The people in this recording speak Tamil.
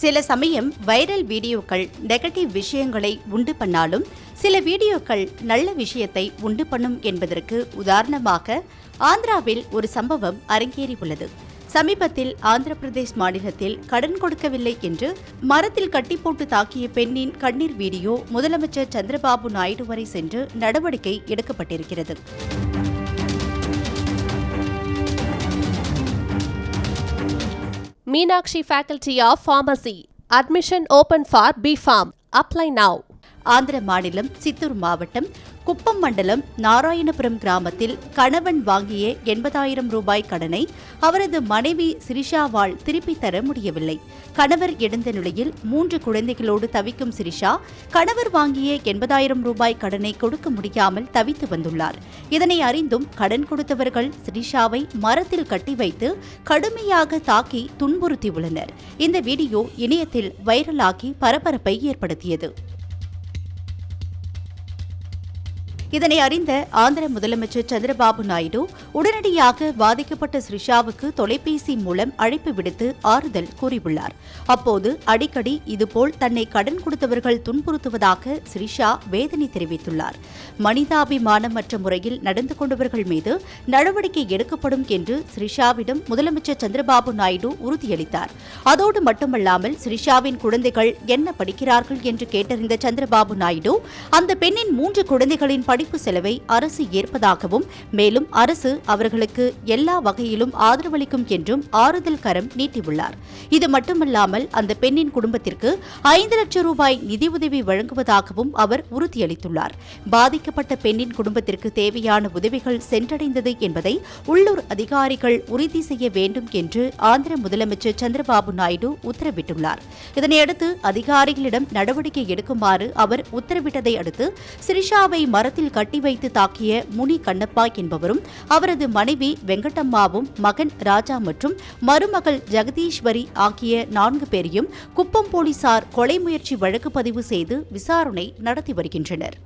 சில சமயம் வைரல் வீடியோக்கள் நெகட்டிவ் விஷயங்களை உண்டு பண்ணாலும் சில வீடியோக்கள் நல்ல விஷயத்தை உண்டு பண்ணும் என்பதற்கு உதாரணமாக ஆந்திராவில் ஒரு சம்பவம் அரங்கேறியுள்ளது. சமீபத்தில் ஆந்திர பிரதேஷ் மாநிலத்தில் கடன் கொடுக்கவில்லை என்று மரத்தில் கட்டி போட்டு தாக்கிய பெண்ணின் கண்ணீர் வீடியோ முதலமைச்சர் சந்திரபாபு நாயுடு வரை சென்று நடவடிக்கை எடுக்கப்பட்டிருக்கிறது. Meenakshi Faculty of Pharmacy. Admission open for B.Pharm. Apply now. Andhra மாநிலம் சித்தூர் மாவட்டம் குப்பம் மண்டலம் நாராயணபுரம் கிராமத்தில் கணவன் வாங்கிய எண்பதாயிரம் ரூபாய் கடனை அவரது மனைவி சிரிஷாவால் திருப்பித் தர முடியவில்லை. கணவர் எழுந்த நிலையில் மூன்று குழந்தைகளோடு தவிக்கும் சிரிஷா கணவர் வாங்கிய எண்பதாயிரம் ரூபாய் கடனை கொடுக்க முடியாமல் தவித்து வந்துள்ளார். இதனை அறிந்தும் கடன் கொடுத்தவர்கள் சிரிஷாவை மரத்தில் கட்டி வைத்து கடுமையாக தாக்கி துன்புறுத்தியுள்ளனர். இந்த வீடியோ இணையத்தில் வைரலாகி பரபரப்பை ஏற்படுத்தியது. இதனை அறிந்த ஆந்திர முதலமைச்சர் சந்திரபாபு நாயுடு உடனடியாக பாதிக்கப்பட்ட ஸ்ரிஷாவுக்கு தொலைபேசி மூலம் அழைப்பு விடுத்து ஆறுதல் கூறியுள்ளார். அப்போது அடிக்கடி இதுபோல் தன்னை கடன் கொடுத்தவர்கள் துன்புறுத்துவதாக ஸ்ரிஷா வேதனை தெரிவித்துள்ளார். மனிதாபிமானமற்ற முறையில் நடந்து கொண்டவர்கள் மீது நடவடிக்கை எடுக்கப்படும் என்று ஸ்ரிஷாவிடம் முதலமைச்சர் சந்திரபாபு நாயுடு உறுதியளித்தார். அதோடு மட்டுமல்லாமல் ஸ்ரிஷாவின் குழந்தைகள் என்ன படிக்கிறார்கள் என்று கேட்டறிந்த சந்திரபாபு நாயுடு அந்த பெண்ணின் மூன்று குழந்தைகளின் படிப்பு செலவை அரசு ஏற்பதாகவும் மேலும் அரசு அவர்களுக்கு எல்லா வகையிலும் ஆதரவளிக்கும் என்றும் ஆறுதல் கரம் நீட்டியுள்ளார். இது மட்டுமல்லாமல் அந்த பெண்ணின் குடும்பத்திற்கு ஐந்து லட்சம் ரூபாய் நிதியுதவி வழங்குவதாகவும் அவர் உறுதியளித்துள்ளார். பாதிக்கப்பட்ட பெண்ணின் குடும்பத்திற்கு தேவையான உதவிகள் சென்றடைந்தது என்பதை உள்ளூர் அதிகாரிகள் உறுதி செய்ய வேண்டும் என்று ஆந்திர முதலமைச்சர் சந்திரபாபு நாயுடு உத்தரவிட்டுள்ளார். இதனையடுத்து அதிகாரிகளிடம் நடவடிக்கை எடுக்குமாறு அவர் உத்தரவிட்டதை அடுத்து சிரிஷாவை மரத்தில் கட்டி வைத்து தாக்கிய முனி கண்ணப்பா என்பவரும் அவரது மனைவி வெங்கடம்மாவும் மகன் ராஜா மற்றும் மருமகள் ஜெகதீஸ்வரி ஆகிய நான்கு பேரையும் குப்பம் போலீசார் கொலை முயற்சி வழக்கு பதிவு செய்து விசாரணை நடத்தி வருகின்றனர்.